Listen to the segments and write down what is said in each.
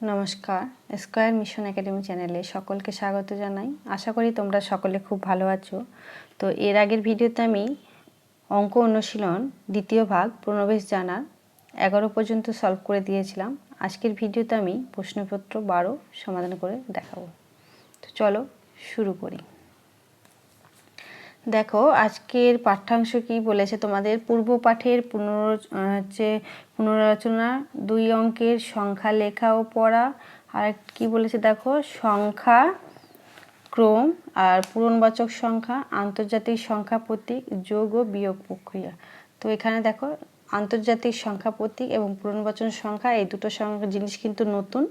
নমস্কার square mission academy চ্যানেলে সকলকে স্বাগত জানাই। আশা করি তোমরা সকলে খুব ভালো আছো। তো এর আগের ভিডিওতে আমি অঙ্ক অনুশীলন দ্বিতীয় ভাগ প্রণবেশ জানার এগারো পর্যন্ত সলভ করে দিয়েছিলাম। আজকের ভিডিওতে আমি প্রশ্নপত্র বারো সমাধান করে দেখাবো। তো চলো শুরু করি। দেখো, আজকের পাঠ্যাংশ কি বলেছে তোমাদের? পূর্ব পাঠের পুনর হচ্ছে পুনরালোচনা, দুই অঙ্কের সংখ্যা লেখা ও পড়া। আর কি বলেছে দেখো? সংখ্যা, ক্রম আর পূরণবাচক সংখ্যা, আন্তর্জাতিক সংখ্যা প্রতীক, যোগ ও বিয়োগ প্রক্রিয়া। তো এখানে দেখো, আন্তর্জাতিক সংখ্যা প্রতীক এবং পূরণবাচক সংখ্যা, এই দুটো সংখ্যা জিনিস কিন্তু নতুন।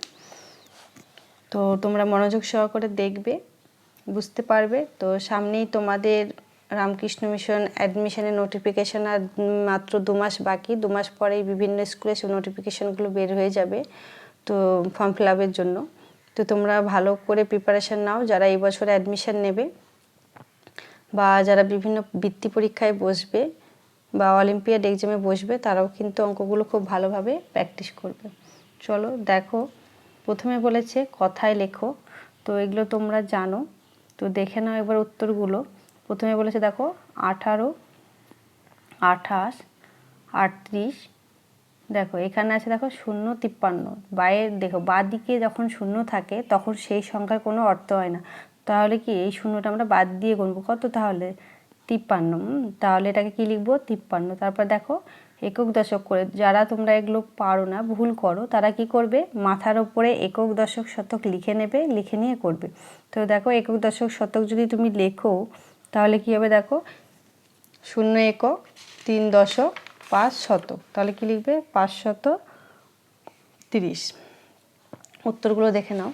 তো তোমরা মনোযোগ সহকারে দেখবে, বুঝতে পারবে। তো সামনেই তোমাদের রামকৃষ্ণ মিশন অ্যাডমিশনের নোটিফিকেশান আর মাত্র দু মাস বাকি, দু মাস পরেই বিভিন্ন স্কুলে সব নোটিফিকেশানগুলো বের হয়ে যাবে, তো ফর্ম ফিল আপের জন্য। তো তোমরা ভালো করে প্রিপারেশান নাও, যারা এই বছর অ্যাডমিশন নেবে বা যারা বিভিন্ন বৃত্তি পরীক্ষায় বসবে বা অলিম্পিয়াড এক্সামে বসবে, তারাও কিন্তু অঙ্কগুলো খুব ভালোভাবে প্র্যাকটিস করবে। চলো দেখো, প্রথমে বলেছে কথায় লেখো, তো এগুলো তোমরা জানো। তো দেখে নাও এবার উত্তরগুলো। প্রথমে বলেছে, দেখো, আঠারো, আঠাশ, আটত্রিশ, দেখো, এখানে আছে, দেখো, শূন্য, তিপ্পান্ন। বাইরের দেখো বা দিকে যখন শূন্য থাকে, তখন সেই সংখ্যার কোনো অর্থ হয় না। তাহলে কি, এই শূন্যটা আমরা বাদ দিয়ে গুনবো? কত তাহলে? তিপ্পান্ন তাহলে এটাকে কি লিখব? তিপ্পান্ন। তারপর দেখো, একক দশক করে, যারা তোমরা এগুলো পারো না, ভুল করো, তারা কি করবে? মাথার ওপরে একক দশক শতক লিখে নেবে, লিখে নিয়ে করবে। তো দেখো, একক দশক শতক যদি তুমি লেখো তাহলে কী হবে দেখো? শূন্য একক তিন দশক পাঁচ শতক। তাহলে কী লিখবে? পাঁচ শত তিরিশ। উত্তরগুলো দেখে নাও।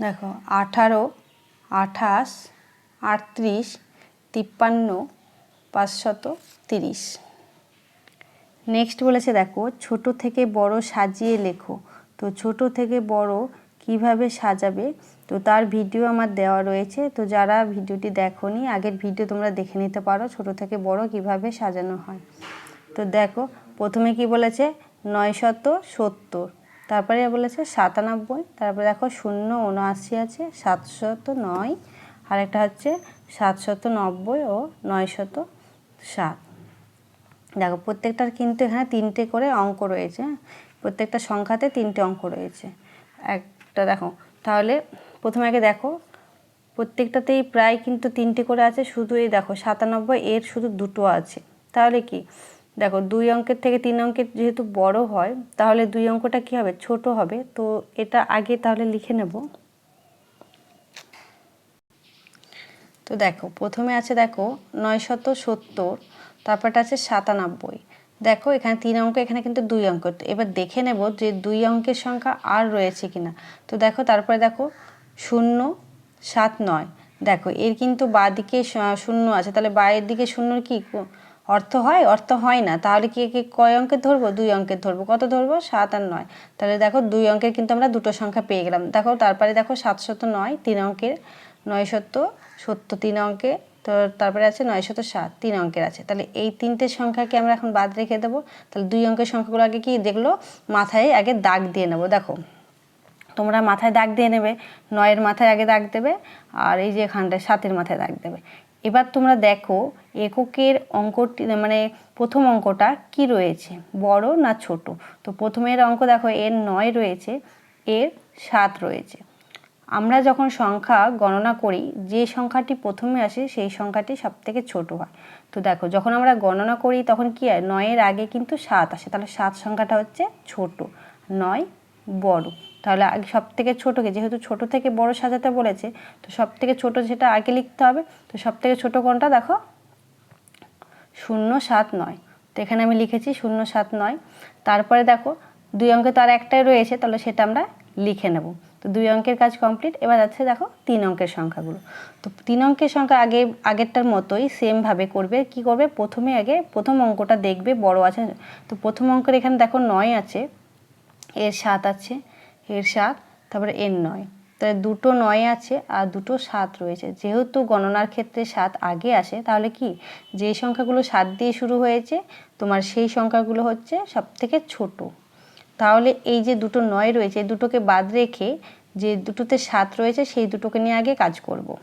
দেখো, আঠারো, আঠাশ, আটত্রিশ, তিপ্পান্ন পাঁচশত তিরিশ। নেক্সট বলেছে দেখো, ছোট থেকে বড় সাজিয়ে লেখো। তো ছোট থেকে বড় কীভাবে সাজাবে? তো তার ভিডিও আমার দেওয়া রয়েছে। তো যারা ভিডিওটি দেখোনি, আগের ভিডিও তোমরা দেখে নিতে পারো, ছোট থেকে বড় কীভাবে সাজানো হয়। তো দেখো, প্রথমে কি বলেছে? নয় শত সত্তর। তারপরে বলেছে সাতানব্বই। তারপরে দেখো, শূন্য উনআশি আছে, সাতশত নয়। আর একটা হচ্ছে সাতশত নব্বই ও নয় শত সাত। দেখো, প্রত্যেকটার কিন্তু এখানে তিনটে করে অঙ্ক রয়েছে। প্রত্যেকটা সংখ্যাতে তিনটে অঙ্ক রয়েছে। একটা দেখো, তাহলে প্রথমে আগে দেখো, প্রত্যেকটাতেই প্রায় কিন্তু তিনটে করে আছে, শুধু এই দেখো সাতানব্বই, এর শুধু দুটো আছে। তাহলে কি? দেখো দুই অঙ্কের থেকে তিন অঙ্কের যেহেতু বড় হয়, তাহলে দুই অঙ্কটা কি হবে? ছোট হবে। তো এটা আগে তাহলে লিখে নেব। তো দেখো, প্রথমে আছে দেখো নয়শত সত্তর, তারপরটা আছে সাতানব্বই। দেখো এখানে তিন অঙ্ক, এখানে কিন্তু দুই অঙ্ক। এবার দেখে নেব যে দুই অঙ্কের সংখ্যা আর রয়েছে কিনা। তো দেখো, তারপরে দেখো শূন্য, সাত নয়। দেখো, এর কিন্তু বা দিকে শূন্য আছে। তাহলে বায়ের দিকে শূন্যর কি? অর্থ হয়? অর্থ হয় না। তাহলে কি কি কয় অঙ্কের ধরবো? দুই অঙ্কের ধরবো। কত ধরবো? সাত আর নয়। তাহলে দেখো, দুই অঙ্কের কিন্তু আমরা দুটো সংখ্যা পেয়ে গেলাম। দেখো, তারপরে দেখো, সাতশত নয়, তিন অঙ্কের নয় শত সত্তর, তিন অঙ্কে তো তারপরে আছে নয়শত সাত, তিন অঙ্কের আছে। তাহলে এই তিনটে সংখ্যাকে আমরা এখন বাদ রেখে দেবো। তাহলে দুই অঙ্কের সংখ্যাগুলো আগে কি দেখল? মাথায় আগে দাগ দিয়ে নেব। দেখো তোমরা মাথায় দাগ দিয়ে নেবে, নয়ের মাথায় আগে দাগ দেবে, আর এই যে এখানটায় সাতের মাথায় দাগ দেবে। এবার তোমরা দেখো এককের অঙ্কটি মানে প্রথম অঙ্কটা কি রয়েছে, বড় না ছোট? তো প্রথমের অঙ্ক দেখো, এর নয় রয়েছে, এর সাত রয়েছে। আমরা যখন সংখ্যা গণনা করি, যে সংখ্যাটি প্রথমে আসে, সেই সংখ্যাটি সব থেকে ছোটো হয়। তো দেখো, যখন আমরা গণনা করি, তখন কি হয়, নয়ের আগে কিন্তু সাত আসে, তাহলে সাত সংখ্যাটা হচ্ছে ছোট, নয় বড়। তাহলে আগে সব থেকে ছোটোকে যেহেতু ছোট থেকে বড় সাজাতে বলেছে, তো সব থেকে ছোটো সেটা আগে লিখতে হবে, তো সব থেকে ছোটো কোনটা দেখো? শূন্য সাত নয়। তো এখানে আমি লিখেছি শূন্য সাত নয়। তারপরে দেখো, দুই অঙ্কে তো আর একটাই রয়েছে, তাহলে সেটা আমরা লিখে নেব। তো দুই অঙ্কের কাজ কমপ্লিট, এবার আছে দেখো তিন অঙ্কের সংখ্যাগুলো। তো তিন অঙ্কের সংখ্যা আগে, আগেরটার মতোই সেমভাবে করবে, কি করবে? প্রথমে আগে প্রথম অঙ্কটা দেখবে, বড় আছে। তো প্রথম অঙ্কের এখানে দেখো নয় আছে, এর সাত আছে এর সাত তারপরে এর নয়। তাহলে দুটো নয় আছে আর দুটো সাত রয়েছে। যেহেতু গণনার ক্ষেত্রে সাত আগে আসে, তাহলে কি? যে সংখ্যাগুলো সাত দিয়ে শুরু হয়েছে, তোমার সেই সংখ্যাগুলো হচ্ছে সব থেকে ছোটো। তাহলে এই যে দুটো নয় রয়েছে, দুটোকে বাদ রেখে যে দুটোতে সাত রয়েছে, সেই দুটোকে নিয়ে আগে কাজ করব।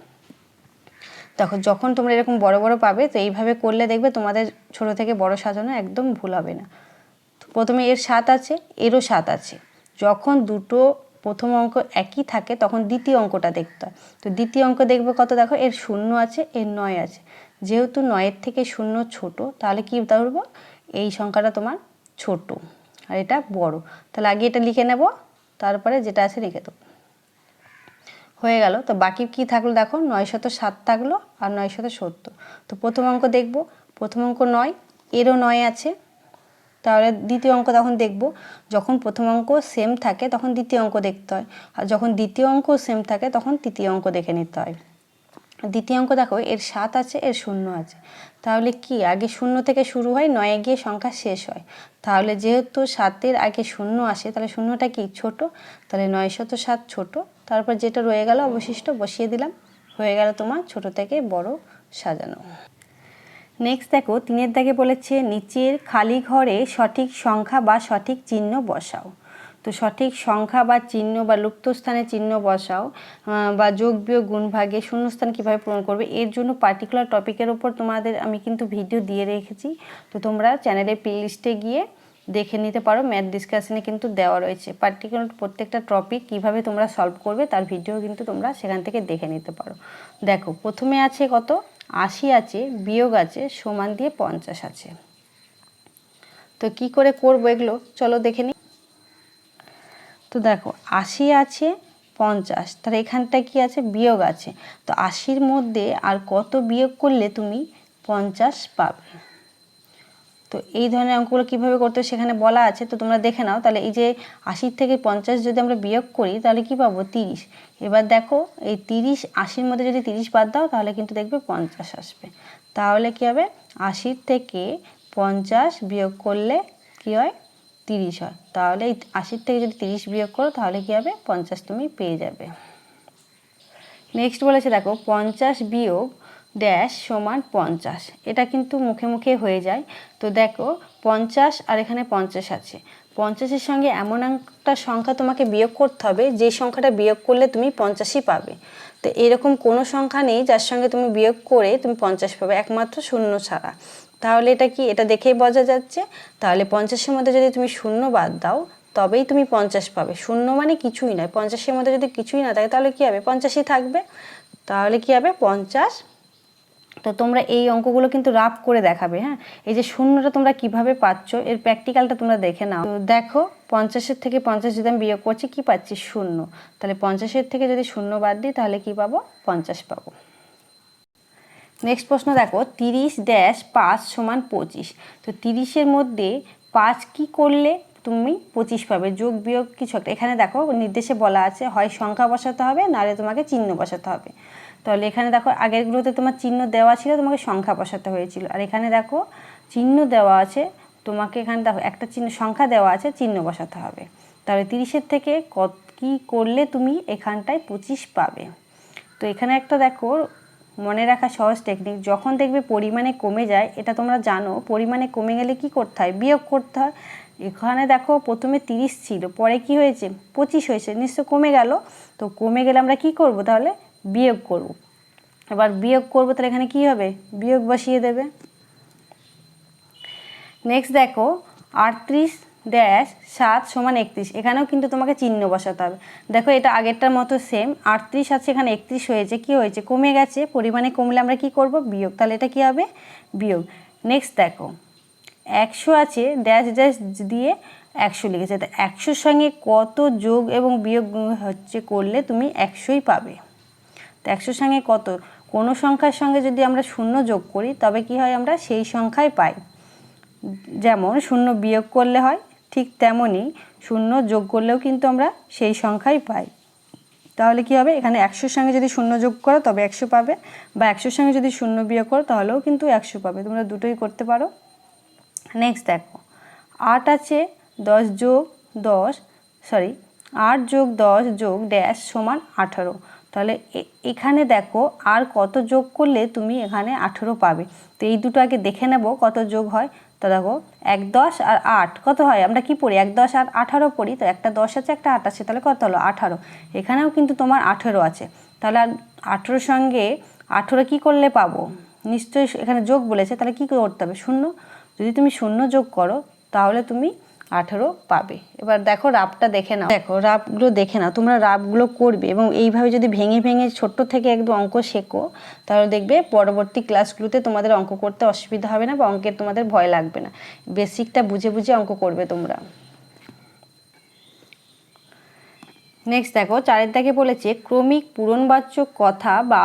দেখো, যখন তোমরা এরকম বড় বড় পাবে, তো এইভাবে করলে দেখবে তোমাদের ছোট থেকে বড় সাজানো একদম ভুল হবে না। প্রথমে এর সাত আছে, এরও সাত আছে। যখন দুটো প্রথম অঙ্ক একই থাকে, তখন দ্বিতীয় অঙ্কটা দেখতে হয়। তো দ্বিতীয় অঙ্ক দেখবে কত? দেখো, এর শূন্য আছে, এর নয় আছে। যেহেতু নয়ের থেকে শূন্য ছোট, তাহলে কি ধরবো এই সংখ্যাটা তোমার ছোট, আর এটা বড়। তাহলে আগে এটা লিখে নেব, তারপরে যেটা আছে লিখে দেবো। হয়ে গেল। তো বাকি কি থাকল? দেখো, নয় শত সাত থাকল আর নয় শত সত্তর। তো প্রথম অঙ্ক দেখব। প্রথম অঙ্ক নয়, এরও নয় আছে। তাহলে দ্বিতীয় অঙ্ক তখন দেখব। যখন প্রথম অঙ্ক সেম থাকে, তখন দ্বিতীয় অঙ্ক দেখতে হয়। আর যখন দ্বিতীয় অঙ্ক সেম থাকে, তখন তৃতীয় অঙ্ক দেখে নিতে হয়। দ্বিতীয় অঙ্ক দেখো, এর সাত আছে, এর শূন্য আছে। তাহলে কি, আগে শূন্য থেকে শুরু হয়, নয়ে গিয়ে সংখ্যা শেষ হয়। তাহলে যেহেতু সাতের আগে শূন্য আসে, তাহলে শূন্যটা কি, ছোট? তাহলে নয় শত সাত ছোট। তারপর যেটা রয়ে গেল, অবশিষ্ট বসিয়ে দিলাম। হয়ে গেল তোমার ছোট থেকে বড় সাজানো। নেক্সট দেখো, তিনের দাগে বলেছে, নিচের খালি ঘরে সঠিক সংখ্যা বা সঠিক চিহ্ন বসাও। তো সঠিক সংখ্যা বা চিহ্ন বা লুপ্ত স্থানে চিহ্ন বসাও বা যোগ বিয়োগ গুণভাগে শূন্যস্থান কীভাবে পূরণ করবে, এর জন্য পার্টিকুলার টপিকের ওপর তোমাদের আমি কিন্তু ভিডিও দিয়ে রেখেছি। তো তোমরা চ্যানেলের প্লেলিস্টে গিয়ে দেখে নিতে পারো ম্যাথ ডিসকাশনে কিন্তু দেওয়া রয়েছে। পার্টিকুলার প্রত্যেকটা টপিক কীভাবে তোমরা সলভ করবে, তার ভিডিও কিন্তু তোমরা সেখান থেকে দেখে নিতে পারো। দেখো, প্রথমে আছে কত? আশি আছে, বিয়োগ আছে, সমান দিয়ে পঞ্চাশ আছে। তো কি করে করব এগুলো? চলো দেখে নিই তো দেখো, আশি আছে, পঞ্চাশ। তাহলে এখানটা কি আছে? বিয়োগ আছে। তো আশির মধ্যে আর কত বিয়োগ করলে তুমি পঞ্চাশ পাবে? তো এই ধরনের অঙ্কগুলো কীভাবে করতে সেখানে বলা আছে, তো তোমরা দেখে নাও। তাহলে এই যে আশির থেকে পঞ্চাশ যদি আমরা বিয়োগ করি, তাহলে কি পাবো? তিরিশ। এবার দেখো, এই তিরিশ, আশির মধ্যে যদি তিরিশ বাদ দাও, তাহলে কিন্তু দেখবে পঞ্চাশ আসবে। তাহলে কী হবে? আশির থেকে পঞ্চাশ বিয়োগ করলে কী হয়? তিরিশ হয়। তাহলে এই আশির থেকে যদি তিরিশ বিয়োগ করো, তাহলে কী হবে? পঞ্চাশ তুমি পেয়ে যাবে। নেক্সট বলেছে দেখো, পঞ্চাশ বিয়োগ ড্যাশ সমান পঞ্চাশ। এটা কিন্তু মুখে মুখে হয়ে যায়। তো দেখো, পঞ্চাশ আর এখানে পঞ্চাশ আছে। পঞ্চাশের সঙ্গে এমন একটা সংখ্যা তোমাকে বিয়োগ করতে হবে, যে সংখ্যাটা বিয়োগ করলে তুমি পঞ্চাশই পাবে। তো এরকম কোনো সংখ্যা নেই যার সঙ্গে তুমি বিয়োগ করে তুমি পঞ্চাশ পাবে, একমাত্র শূন্য ছাড়া। তাহলে এটা কি? এটা দেখেই বোঝা যাচ্ছে। তাহলে পঞ্চাশের মধ্যে যদি তুমি শূন্য বাদ দাও, তবেই তুমি পঞ্চাশ পাবে। শূন্য মানে কিছুই নয়। পঞ্চাশের মধ্যে যদি কিছুই না থাকে, তাহলে কী হবে? পঞ্চাশই থাকবে। তাহলে কী হবে? পঞ্চাশ তো তোমরা এই অঙ্কগুলো কিন্তু রাফ করে দেখাবে হ্যাঁ? এই যে শূন্যটা তোমরা কীভাবে পাচ্ছ, এর প্র্যাকটিক্যালটা তোমরা দেখে নাও। দেখো, পঞ্চাশের থেকে পঞ্চাশ যদি আমি বিয়োগ করছি, কী পাচ্ছি? শূন্য। তাহলে পঞ্চাশের থেকে যদি শূন্য বাদ দিই, তাহলে কি পাবো? পঞ্চাশ পাবো। নেক্সট প্রশ্ন দেখো, তিরিশ ড্যাশ পাঁচ সমান পঁচিশ। তো তিরিশের মধ্যে পাঁচ কি করলে তুমি পঁচিশ পাবে? যোগ, বিয়োগ, কিছু একটা। এখানে দেখো, নির্দেশে বলা আছে, হয় সংখ্যা বসাতে হবে, নাহলে তোমাকে চিহ্ন বসাতে হবে। তাহলে এখানে দেখো, আগেরগুলোতে তোমার চিহ্ন দেওয়া ছিল, তোমাকে সংখ্যা বসাতে হয়েছিল। আর এখানে দেখো, চিহ্ন দেওয়া আছে, তোমাকে এখানে দেখো, একটা চিহ্ন, সংখ্যা দেওয়া আছে, চিহ্ন বসাতে হবে। তাহলে তিরিশের থেকে কত, কী করলে তুমি এখানটায় পঁচিশ পাবে? তো এখানে একটা দেখো, মনে রাখা সহজ টেকনিক যখন দেখবে পরিমাণে কমে যায়, এটা তোমরা জানো, পরিমাণে কমে গেলে কি করতে হয়? বিয়োগ করতে হয়। এখানে দেখো, প্রথমে তিরিশ ছিল, পরে কি হয়েছে? পঁচিশ হয়েছে, নিশ্চয় কমে গেল। তো কমে গেলে আমরা কি করব তাহলে? বিয়োগ করব। এবার বিয়োগ করব তাহলে এখানে কি হবে? বিয়োগ বসিয়ে দেবে। নেক্সট দেখো, আটত্রিশ ড্যাশ সাত সমান একত্রিশ। এখানেও কিন্তু তোমাকে চিহ্ন বসাতে হবে। দেখো এটা আগেরটার মতো সেম আটত্রিশ আছে এখানে একত্রিশ হয়েছে। কি হয়েছে? কমে গেছে, পরিমাণে কমলে আমরা কি করব? বিয়োগ। তাহলে এটা কি হবে? বিয়োগ। নেক্সট দেখো, একশো আছে ড্যাশ ড্যাশ দিয়ে একশো লিখেছে। তো একশোর সঙ্গে কত যোগ এবং বিয়োগ হচ্ছে করলে তুমি একশোই পাবে। তো একশোর সঙ্গে কত? কোনো সংখ্যার সঙ্গে যদি আমরা শূন্য যোগ করি, তবে কি হয় আমরা সেই সংখ্যাই পাই। যেমন শূন্য বিয়োগ করলে হয়, ঠিক তেমনই শূন্য যোগ করলেও কিন্তু আমরা সেই সংখ্যাই পাই। তাহলে কি হবে? এখানে একশোর সঙ্গে যদি শূন্য যোগ করো, তবে একশো পাবে। বা একশোর সঙ্গে যদি শূন্য বিয়োগ করো, তাহলেও কিন্তু একশো পাবে। তোমরা দুটোই করতে পারো। নেক্সট দেখো। আট আছে, দশ যোগ দশ সরি আট যোগ দশ যোগ ড্যাশ সমান আঠারো। তাহলে এখানে দেখো আর কত যোগ করলে তুমি এখানে আঠেরো পাবে। তো এই দুটো আগে দেখে নেব কত যোগ হয়। তো দেখো, এক দশ আর আট, কত হয়? আমরা কি পড়ি? এক দশ আর আঠারো পড়ি। তো একটা দশ আছে, একটা আট আছে, তাহলে কত হলো? আঠারো। এখানেও কিন্তু তোমার আঠেরো আছে। তাহলে আর আঠেরোর সঙ্গে আঠেরো কী করলে পাবো? নিশ্চয়ই এখানে যোগ বলেছে, তাহলে কী করতে হবে? শূন্য। যদি তুমি শূন্য যোগ করো, তাহলে তুমি আঠেরো পাবে। এবার দেখো রাবটা দেখে নাও। দেখো রাবগুলো দেখে নাও, তোমরা রাবগুলো করবে এবং এইভাবে যদি ভেঙে ভেঙে ছোট্ট থেকে একদম অঙ্ক শেখো, তাহলে দেখবে পরবর্তী ক্লাসগুলোতে তোমাদের অঙ্ক করতে অসুবিধা হবে না বা অঙ্কের তোমাদের ভয় লাগবে না। বেসিকটা বুঝে বুঝে অঙ্ক করবে তোমরা। নেক্সট দেখো চারের দাগে বলেছে, ক্রমিক পূরণবাচক কথা বা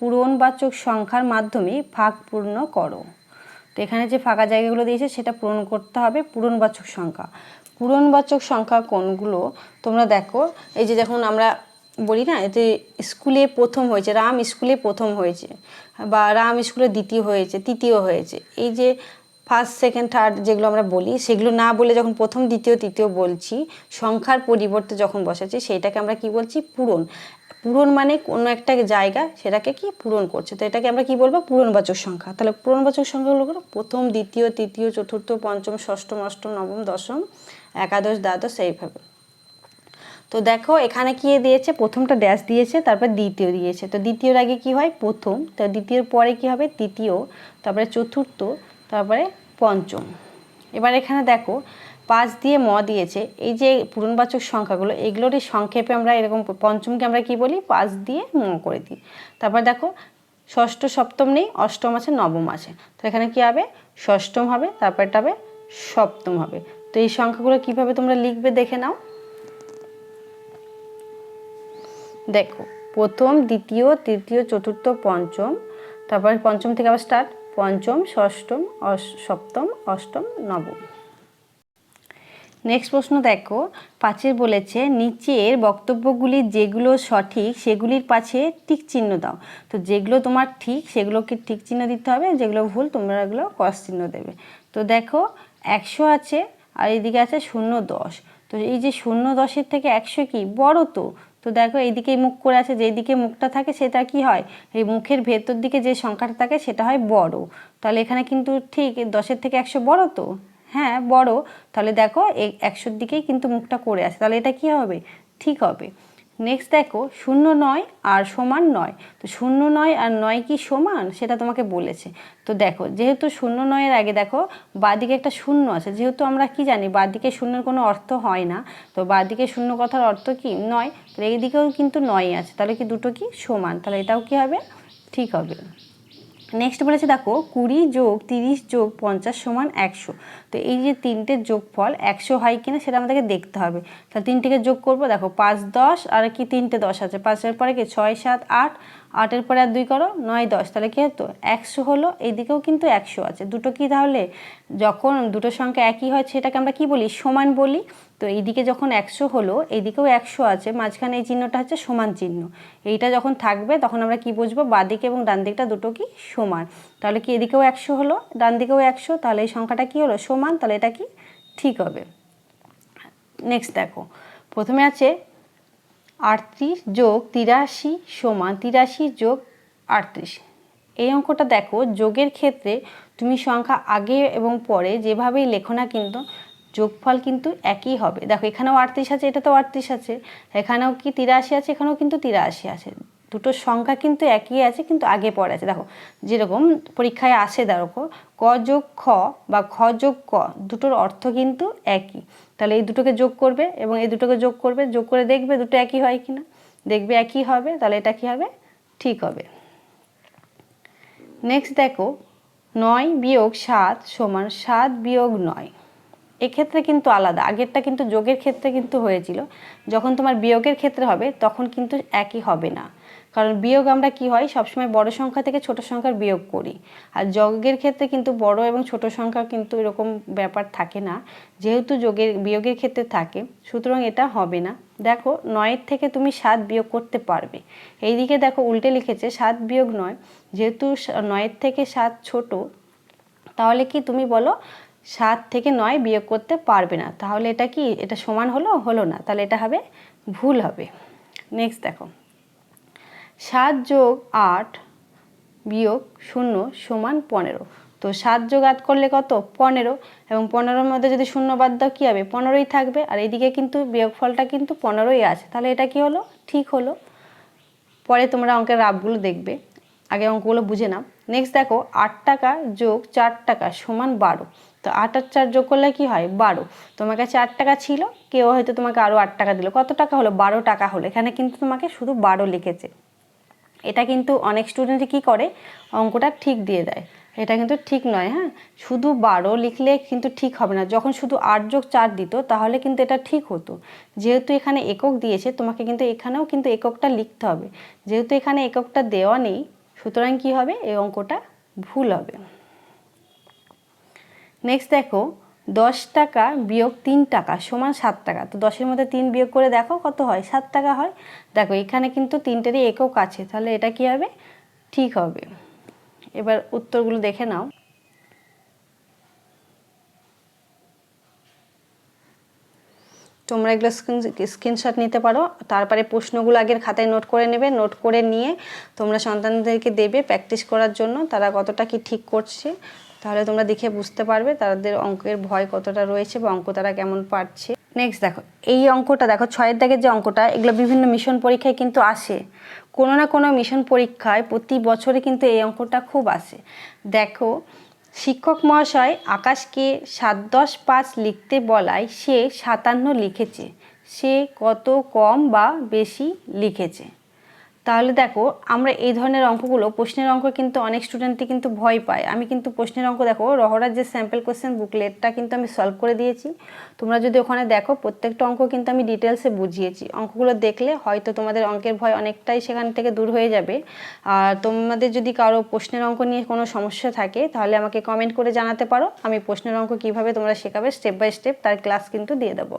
পূরণবাচক সংখ্যার মাধ্যমে ভাগ পূর্ণ করো। তো এখানে যে ফাঁকা জায়গাগুলো দিয়েছে, সেটা পূরণ করতে হবে পূরণবাচক সংখ্যা। পূরণবাচক সংখ্যা কোনগুলো? তোমরা দেখো, এই যে যখন আমরা বলি না যে স্কুলে প্রথম হয়েছে, রাম স্কুলে প্রথম হয়েছে, বা রাম স্কুলে দ্বিতীয় হয়েছে, তৃতীয় হয়েছে। এই যে ফার্স্ট সেকেন্ড থার্ড যেগুলো আমরা বলি, সেগুলো না বলে যখন প্রথম, দ্বিতীয়, তৃতীয় বলছি, সংখ্যার পরিবর্তে যখন বসাচ্ছি সেইটাকে আমরা কি বলছি? পূরণ। পূরণ মানে কোনো একটা জায়গা সেটাকে কি পূরণ করছে? তো এটাকে আমরা কি বলব? পূরণবাচক সংখ্যা। তাহলে পূরণবাচক হলো প্রথম, দ্বিতীয়, তৃতীয়, চতুর্থ, পঞ্চম ষষ্ঠম অষ্টম, নবম, দশম, একাদশ, দ্বাদশ, এইভাবে। তো দেখো এখানে কি দিয়েছে? প্রথমটা ড্যাশ দিয়েছে, তারপর দ্বিতীয় দিয়েছে। তো দ্বিতীয়র আগে কি হয়? প্রথম। তো দ্বিতীয়র পরে কি হবে? তৃতীয়, তারপরে চতুর্থ, তারপরে পঞ্চম। এবার এখানে দেখো পাঁচ দিয়ে ম দিয়েছে, এই যে পূরণবাচক সংখ্যাগুলো, এগুলোরই সংক্ষেপে আমরা এরকম পঞ্চমকে আমরা কি বলি? পাঁচ দিয়ে ম করে দিই। তারপর দেখো, ষষ্ঠ সপ্তম নেই, অষ্টম আছে, নবম আছে। তো এখানে কি হবে? ষষ্ঠম হবে, তারপরটা হবে সপ্তম হবে। তো এই সংখ্যাগুলো কীভাবে তোমরা লিখবে দেখে নাও। দেখো, প্রথম, দ্বিতীয়, তৃতীয়, চতুর্থ, পঞ্চম, তারপর পঞ্চম থেকে আবার স্টার্ট পঞ্চম, ষষ্ঠম সপ্তম, অষ্টম, নবম। নেক্সট প্রশ্ন দেখো। পাঁচের বলেছে, নিচের বক্তব্যগুলি যেগুলো সঠিক, সেগুলির পাশে টিক চিহ্ন দাও। তো যেগুলো তোমার ঠিক, সেগুলোকে টিক চিহ্ন দিতে হবে, যেগুলো ভুল, তোমরা এগুলো ক্রস চিহ্ন দেবে। তো দেখো, একশো আছে, আর এইদিকে আছে শূন্য দশ। তো এই যে শূন্য দশের থেকে একশো কি? বড় তো। তো দেখো, এইদিকে মুখ করে আছে, যেদিকে মুখটা থাকে, সেটা কি হয়? এই মুখের ভেতর দিকে যে সংখ্যাটা থাকে, সেটা হয় বড়। তাহলে এখানে কিন্তু ঠিক দশের থেকে একশো বড় তো? হ্যাঁ বড়। তাহলে দেখো একশোর দিকেই কিন্তু মুখটা করে আছে তাহলে এটা কি হবে? ঠিক হবে। নেক্সট দেখো, শূন্য নয় আর সমান নয়। তো শূন্য নয় আর নয় কি সমান? সেটা তোমাকে বলেছে। তো দেখো, যেহেতু শূন্য নয়ের আগে দেখো, বাদিকে একটা শূন্য আছে। যেহেতু আমরা কি জানি, বাদিকে শূন্যের কোনো অর্থ হয় না। তো বাদিকে শূন্য কথার অর্থ কি? নয়। তো এই দিকেও কিন্তু নয় আছে। তাহলে কি দুটো কি? সমান। তাহলে এটাও কি হবে? ঠিক হবে। নেক্সট বলেছে, দেখো, কুড়ি যোগ তিরিশ যোগ পঞ্চাশ সমান একশো। তো এই যে তিনটে যোগফল, একশো হয় কিনা সেটা আমাদেরকে দেখতে হবে। তাহলে তিনটেকে যোগ করব, দেখো, পাঁচ দশ, আর কি তিনটে দশ আছে? পাঁচের পরে কি ছয় সাত আট? আটের পরে আর দুই করো, নয় দশ। তাহলে কী হতো? একশো হলো এইদিকেও কিন্তু একশো আছে। দুটো কি তাহলে? যখন দুটো সংখ্যা একই হয়, সেটাকে আমরা কি বলি? সমান বলি। তো এইদিকে যখন একশো হলো, এইদিকেও একশো আছে, মাঝখানে এই চিহ্নটা হচ্ছে সমান চিহ্ন। এইটা যখন থাকবে, তখন আমরা কি বুঝব? বাদিকে এবং ডান দিকটা দুটো কি সমান? তাহলে কি এদিকেও একশো হলো, ডান দিকেও একশো? তাহলে এই সংখ্যাটা কি হলো? সমান, তাহলে এটা কি ঠিক হবে। নেক্সট দেখো, প্রথমে আছে আটত্রিশ যোগ তিরাশি সমান, তিরাশি যোগ আটত্রিশ। এই অঙ্কটা দেখো, যোগের ক্ষেত্রে তুমি সংখ্যা আগে এবং পরে যেভাবেই লেখো না কিন্তু যোগফল কিন্তু একই হবে। দেখো, এখানেও আটত্রিশ আছে এটা তো আটত্রিশ আছে। এখানেও কি তিরাশি আছে, এখানেও কিন্তু তিরাশি আছে। দুটো সংখ্যা কিন্তু একই আছে, কিন্তু আগে পরে আছে। দেখো, যেরকম পরীক্ষায় আসে, দেখো, ক যোগ খ বা খ যোগ ক, দুটোর অর্থ কিন্তু একই। তাহলে এই দুটোকে যোগ করবে এবং এই দুটোকে যোগ করবে, যোগ করে দেখবে দুটো একই হয় কিনা দেখবে একই হবে, তাহলে এটা কি হবে? ঠিক হবে। নেক্সট দেখো, নয় বিয়োগ সাত সমান সাত বিয়োগ নয়। এক্ষেত্রে কিন্তু আলাদা। আগেরটা কিন্তু যোগের ক্ষেত্রে কিন্তু হয়েছিল। যখন তোমার বিয়োগের ক্ষেত্রে হবে, তখন কিন্তু একই হবে না। কারণ বিয়োগ আমরা কি হয়? সবসময় বড় সংখ্যা থেকে ছোট সংখ্যার বিয়োগ করি। আর যোগের ক্ষেত্রে কিন্তু বড় এবং ছোট সংখ্যা কিন্তু এরকম ব্যাপার থাকে না। যেহেতু যোগের, বিয়োগের ক্ষেত্রে থাকে, সুতরাং এটা হবে না। দেখো, নয়ের থেকে তুমি সাত বিয়োগ করতে পারবে। এই দিকে দেখো, উল্টে লিখেছে, সাত বিয়োগ নয়। যেহেতু নয়ের থেকে সাত ছোট, তাহলে কি তুমি বলো? সাত থেকে নয় বিয়োগ করতে পারবে না। তাহলে এটা কি? এটা সমান হলো? হলো না। তাহলে এটা হবে, ভুল হবে। নেক্সট দেখো। সাত যোগ আট বিয়োগ শূন্য সমান পনেরো। তো সাত যোগ আট করলে কত? পনেরো। এবং পনেরোর মধ্যে যদি শূন্য বাদ দাও, কী হবে? পনেরোই থাকবে। আর এইদিকে কিন্তু বিয়োগফলটা কিন্তু পনেরোই আছে। তাহলে এটা কি হলো? ঠিক হলো। পরে তোমরা অঙ্কের রাবগুলো দেখবে। আগে অঙ্কগুলো বুঝে নাও। নেক্সট দেখো, আট টাকা যোগ চার টাকা সমান বারো। তো আট আর চার যোগ করলে কি হয়? বারো। তোমার কাছে আট টাকা ছিল, কেউ হয়তো তোমাকে আরও আট টাকা দিল। কত টাকা হলো? বারো টাকা হলো। এখানে কিন্তু তোমাকে শুধু বারো লিখেছে। এটা কিন্তু অনেক স্টুডেন্টই কী করে? অঙ্কটা ঠিক দিয়ে দেয়। এটা কিন্তু ঠিক নয় হ্যাঁ? শুধু বারো লিখলে কিন্তু ঠিক হবে না। যখন শুধু আট যোগ চার দিত, তাহলে কিন্তু এটা ঠিক হতো। যেহেতু এখানে একক দিয়েছে, তোমাকে কিন্তু এখানেও কিন্তু এককটা লিখতে হবে। যেহেতু এখানে এককটা দেওয়া নেই, সুতরাং কি হবে? এই অঙ্কটা ভুল হবে। নেক্সট দেখো, দশ টাকা বিয়োগ তিন টাকা সমান সাত টাকা। তো দশের মধ্যে তিন বিয়োগ করে দেখো কত হয়? সাত টাকা হয়। দেখো, এখানে কিন্তু তিনটেরই একক আছে। তাহলে এটা কি হবে? ঠিক হবে। এবার উত্তরগুলো দেখে নাও। তোমরা এগুলো স্ক্রিন স্ক্রিনশট নিতে পারো। তারপরে প্রশ্নগুলো আগের খাতায় নোট করে নেবে। নোট করে নিয়ে তোমরা সন্তানদেরকে দেবে প্র্যাকটিস করার জন্য, তারা কতটা কি ঠিক করছে, তাহলে তোমরা দেখে বুঝতে পারবে তাদের অঙ্কের ভয় কতটা রয়েছে বা অঙ্ক তারা কেমন পারছে। নেক্সট দেখো, এই অঙ্কটা দেখো, ছয়ের দাগের যে অঙ্কটা, এগুলো বিভিন্ন মিশন পরীক্ষায় কিন্তু আসে। কোনো না কোনো মিশন পরীক্ষায় প্রতি বছরে কিন্তু এই অঙ্কটা খুব আসে। দেখো শিক্ষক মহাশয় আকাশকে সাত দশ পাঁচ লিখতে বলায় সে সাতান্ন লিখেছে। সে কত কম বা বেশি লিখেছে? তাহলে দেখো, আমরা এই ধরনের অঙ্কগুলো, প্রশ্নের অঙ্ক কিন্তু অনেক স্টুডেন্টই কিন্তু ভয় পায়। আমি কিন্তু প্রশ্নের অঙ্ক দেখো, রহরার যে স্যাম্পল কোশ্চেন বুকলেটটা কিন্তু আমি সলভ করে দিয়েছি। তোমরা যদি ওখানে দেখো, প্রত্যেকটা অঙ্ক কিন্তু আমি ডিটেলসে বুঝিয়েছি। অঙ্কগুলো দেখলে হয়তো তোমাদের অঙ্কের ভয় অনেকটাই সেখান থেকে দূর হয়ে যাবে। আর তোমাদের যদি কারও প্রশ্নের অঙ্ক নিয়ে কোনো সমস্যা থাকে, তাহলে আমাকে কমেন্ট করে জানাতে পারো। আমি প্রশ্নের অঙ্ক কীভাবে তোমরা শেখাবে স্টেপ বাই স্টেপ তার ক্লাস কিন্তু দিয়ে দেবো।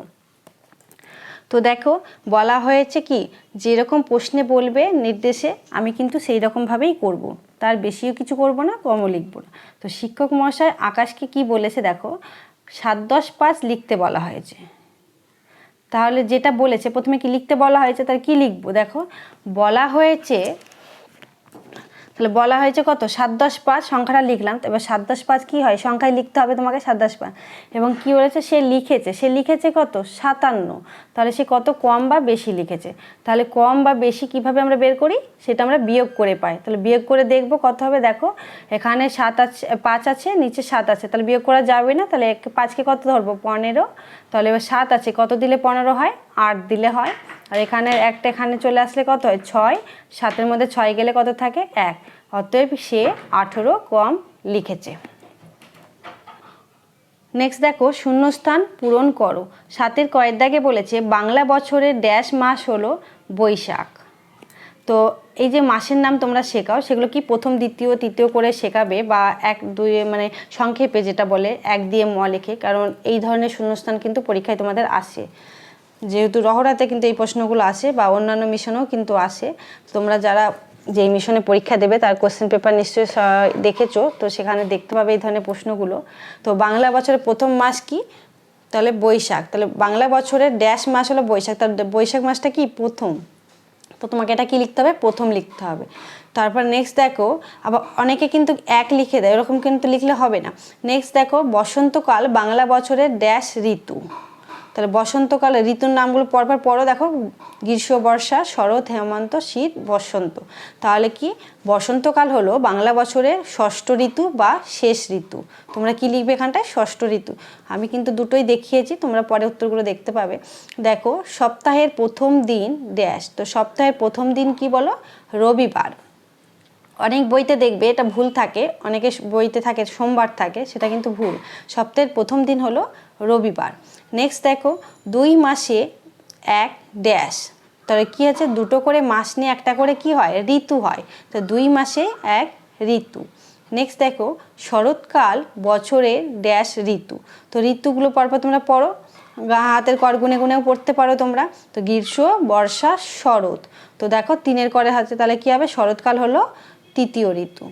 তো দেখো, বলা হয়েছে কি, যেরকম প্রশ্নে বলবে নির্দেশে, আমি কিন্তু সেই রকমভাবেই করব। তার বেশিও কিছু করব না, কমও লিখব না। তো শিক্ষক মহাশয় আকাশকে কি বলেছে দেখো, সাত দশ পাঁচ লিখতে বলা হয়েছে। তাহলে যেটা বলেছে, প্রথমে কি লিখতে বলা হয়েছে, তার কি লিখব? দেখো, বলা হয়েছে তাহলে বলা হয়েছে কত? সাত দশ পাঁচ, সংখ্যাটা লিখলাম। এবার সাত দশ পাঁচ কী হয়? সংখ্যায় লিখতে হবে তোমাকে সাত দশ পাঁচ। এবং কী বলেছে? সে লিখেছে। সে লিখেছে কত? সাতান্ন। তাহলে সে কত কম বা বেশি লিখেছে? তাহলে কম বা বেশি কীভাবে আমরা বের করি? সেটা আমরা বিয়োগ করে পাই। তাহলে বিয়োগ করে দেখব কত হবে? দেখো, এখানে সাত আছে, পাঁচ আছে, নিচে সাত আছে। তাহলে বিয়োগ করা যাবে না? তাহলে পাঁচকে কত ধরবো? পনেরো। তাহলে এবার সাত আছে। কত দিলে পনেরো হয়? আট দিলে হয়। আর এখানে একটা এখানে চলে আসলে কত হয়? ছয়। সাতের মধ্যে ছয় গেলে কত থাকে? এক। অতএব সে আঠেরো কম লিখেছে। নেক্সট দেখো, শূন্যস্থান পূরণ করো। সাতের কয়ের দাগে বলেছে, বাংলা বছরের ড্যাশ মাস হলো বৈশাখ। তো এই যে মাসের নাম তোমরা শেখাও, সেগুলো কি প্রথম, দ্বিতীয়, তৃতীয় করে শেখাবে? বা এক, দুই মানে সংক্ষেপে যেটা বলে, এক দিয়ে ম লেখে? কারণ এই ধরনের শূন্যস্থান কিন্তু পরীক্ষায় তোমাদের আসে। যেহেতু রহরাতে কিন্তু এই প্রশ্নগুলো আসে বা অন্যান্য মিশনেও কিন্তু আসে। তোমরা যারা যে মিশনে পরীক্ষা দেবে তার কোশ্চেন পেপার নিশ্চয়ই দেখেছ, তো সেখানে দেখতে পাবে এই ধরনের প্রশ্নগুলো। তো বাংলা বছরের প্রথম মাস কি? তাহলে বৈশাখ। তাহলে বাংলা বছরের ড্যাশ মাস হলো বৈশাখ। তাহলে বৈশাখ মাসটা কি? প্রথম। তো তোমাকে এটা কি লিখতে হবে? প্রথম লিখতে হবে। তারপর নেক্সট দেখো, আবার অনেকে কিন্তু এক লিখে দেয় এরকম কিন্তু লিখলে হবে না। নেক্সট দেখো, বসন্তকাল বাংলা বছরের ড্যাশ ঋতু। তাহলে বসন্তকালে ঋতুর নামগুলো পরপর পরও দেখো, গ্রীষ্ম, বর্ষা, শরৎ, হেমন্ত, শীত, বসন্ত। তাহলে কি? বসন্তকাল হলো বাংলা বছরের ষষ্ঠ ঋতু বা শেষ ঋতু। তোমরা কি লিখবে এখানটায়? ষষ্ঠ ঋতু। আমি কিন্তু দুটোই দেখিয়েছি, তোমরা পরে উত্তরগুলো দেখতে পাবে। দেখো, সপ্তাহের প্রথম দিন ড্যাশ। তো সপ্তাহের প্রথম দিন কি বলো? রবিবার। অনেক বইতে দেখবে, এটা ভুল থাকে, অনেকে বইতে থাকে, সোমবার থাকে, সেটা কিন্তু ভুল। সপ্তাহের প্রথম দিন হলো রবিবার। নেক্সট দেখো, দুই মাসে এক ড্যাশ তাহলে কী আছে? দুটো করে মাস নিয়ে একটা করে কি হয়? ঋতু হয়। তো দুই মাসে এক ঋতু। নেক্সট দেখো, শরৎকাল বছরের ড্যাশ ঋতু। তো ঋতুগুলো পরপর তোমরা পড়ো। গা, হাতের কর গুনে গুনেও পড়তে পারো তোমরা। তো গ্রীষ্ম, বর্ষা, শরৎ। তো দেখো, তিনের করে হাতে তাহলে কী হবে? শরৎকাল হলো তৃতীয় ঋতু।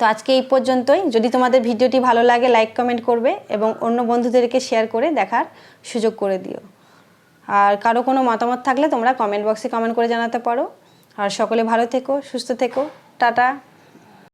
তো আজকে এই পর্যন্তই। যদি তোমাদের ভিডিওটি ভালো লাগে লাইক কমেন্ট করবে এবং অন্য বন্ধুদেরকে শেয়ার করে দেখার সুযোগ করে দিও। আর কারও কোনো মতামত থাকলে তোমরা কমেন্ট বক্সে কমেন্ট করে জানাতে পারো। আর সকলে ভালো থেকো, সুস্থ থেকো। টাটা।